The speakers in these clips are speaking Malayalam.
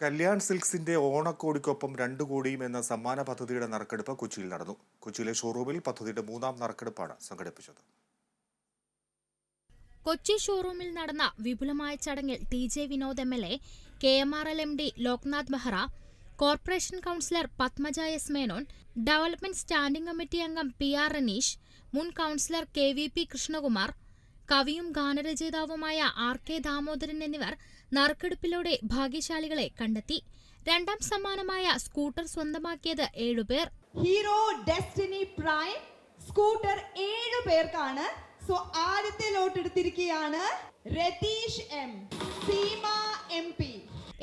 കല്യാൺ സിൽക്സിന്റെ ഓണക്കോടിക്കൊപ്പം രണ്ടു കോടിയും എന്ന സമ്മാന പദ്ധതിയുടെ നറുക്കെടുപ്പ് കൊച്ചിയിൽ നടന്നു. കൊച്ചിയിലെ ഷോറൂമിൽ പദ്ധതിയുടെ മൂന്നാം നറുക്കെടുപ്പാണ് സംഘടിപ്പിച്ചത്. കൊച്ചി ഷോറൂമിൽ നടന്ന വിപുലമായ ചടങ്ങിൽ T J Vinod M L A K M R L M D Loknath Behera corporation councillor Padmaja S Menon development standing committee അംഗം പി ആർ റനീഷ് മുൻ councillor K V P Krishnakumar കവിയും ഗാനരചയിതാവുമായ ആർ കെ ദാമോദരൻ എന്നിവർ നറുക്കെടുപ്പിലൂടെ ഭാഗ്യശാലികളെ കണ്ടെത്തി. രണ്ടാം സമ്മാനമായ സ്കൂട്ടർ സ്വന്തമാക്കിയത് ഏഴുപേർ ഹീറോ ഡെസ്റ്റിനി പ്രൈം സ്കൂട്ടർ ഏഴു പേർക്കാണ് സോ ആദ്യത്തെ ലോട്ട് എടുത്തിരിക്കുകയാണ് Ratheesh M Seema M P.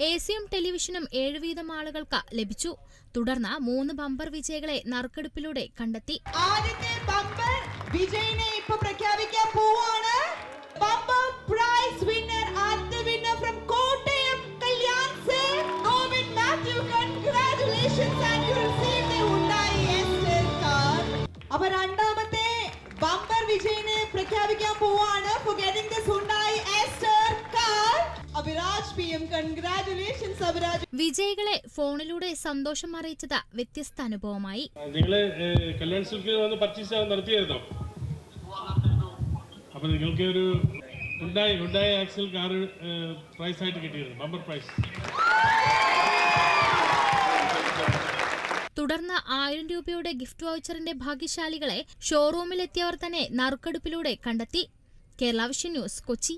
A സിയും ടെലിവിഷനും ഏഴ് വീതം ആളുകൾക്ക് ലഭിച്ചു. തുടർന്ന് മൂന്ന് ബമ്പർ വിജയികളെ നറുക്കെടുപ്പിലൂടെ കണ്ടെത്തി. ആദ്യത്തെ ബമ്പർ വിജയിനെ ഇപ്പൊ പ്രഖ്യാപിക്കാൻ അപ്പൊ രണ്ടാമത്തെ ബമ്പർ വിജയിനെ പ്രഖ്യാപിക്കാൻ പോവാണ്. വിജയികളെ ഫോണിലൂടെ സന്തോഷം അറിയിച്ചത് വ്യത്യസ്ത അനുഭവമായി. നിങ്ങൾ കല്യാൺ സിൽക്കിൽ വന്ന് പർച്ചേസ് നടത്തിയായിരുന്നോ? അപ്പൊ നിങ്ങൾക്ക് ഒരു ഉണ്ടായി ഉണ്ടായി ആക്സിൽ കാർ പ്രൈസ് ആയിട്ട് കിട്ടിയിരുന്നു. ബമ്പർ പ്രൈസ് തുടർന്ന് ആയിരം രൂപയുടെ ഗിഫ്റ്റ് വൗച്ചറിന്റെ ഭാഗ്യശാലികളെ ഷോറൂമിലെത്തിയവർ തന്നെ നറുക്കെടുപ്പിലൂടെ കണ്ടെത്തി. Kerala vision news Kochi.